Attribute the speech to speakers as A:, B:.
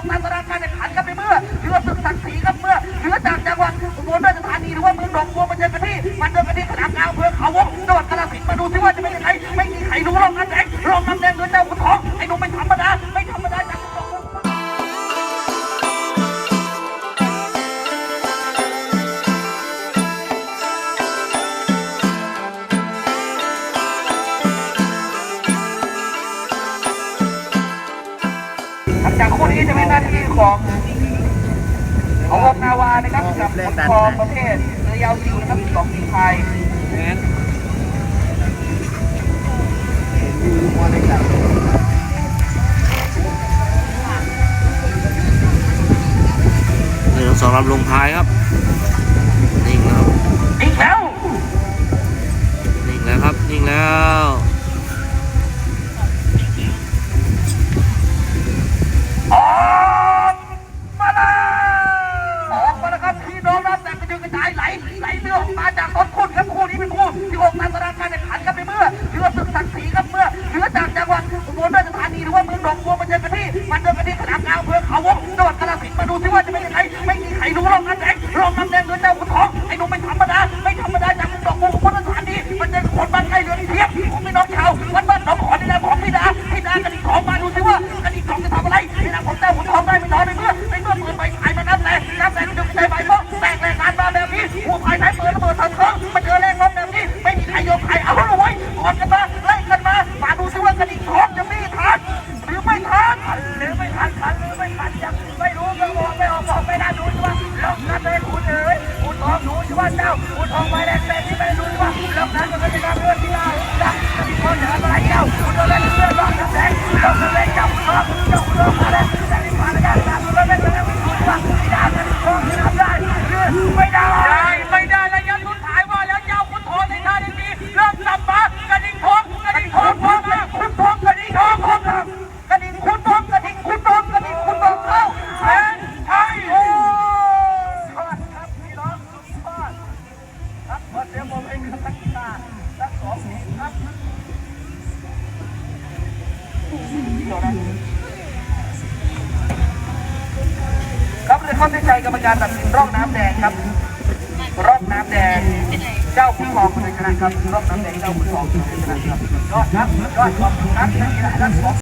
A: งตามตารการแข่งขันกับไปเมื่อเรือศึกศักดิ์ศรีกับเมื่อเรือจากจังหวัดอุบลราชธานีหรือว่าเมืองหนองบัวมาเจอกันที่มันเจอกันที่สนามกลางอำเภอเขาวงจังหวัดกาฬสินธุ์มาดูซิว่าจะเป็นยังไง นี้จะเป็นหน้าที่ของของนาวานะครับกับฟุตบองประเภทเรือยาวจิวนะครับสองทีมไทย
B: หนึ่งสองลำลงท้ายครับ
A: จากต้นคุณครับคู่นี้เป็นคู่ที่ออกตามตารางการแข่งขันครับในเมื่อเรือศึกศักดิ์ศรีครับเมื่อเรือจากจังหวัดอุบลราชธานีหรือว่าเมืองหนองบัวมาเจอกันที่มันเจอกันที่สนามกลางอำเภอเขาวงจังหวัดกาฬสินธุ์มาดูซิว่าจะเป็นยังไงไม่มีใครรู้รองน้ำแดงรองน้ำแดงเงินเจ้าขุนทองไอ้หนุ่มไม่ธรรมดาไม่ธรรมดาจากเมืองหนองบัวอุบลราชธานีมันเจอคนบ้านใกล้เรือนเทียบของพี่น้องชาววัดบ้านหนองขอนในนามของพี่ดาพี่ดากระดิ่งทอง จะมีทันหรือไม่ทันหรือไม่ทันทันหรือไม่ทันยังไม่รู้ก็บอกไม่ออกบอกไม่ได้ดูสิว่าลงนัดเลยคุณเอ๋ยคุณทองดูสิว่าเจ้าคุณทองไป ครับเดี๋ยวนะครับเลยเข้าใจใจกรรมการตัดสินร่องน้ำแดงครับ ร่องน้ำแดง เจ้าคุณทองเป็นชนะครับร่องน้ำแดงเจ้าคุณทองเป็นชนะครับยอดครับยอดขอบคุณครับนักกีฬาทั้งสอง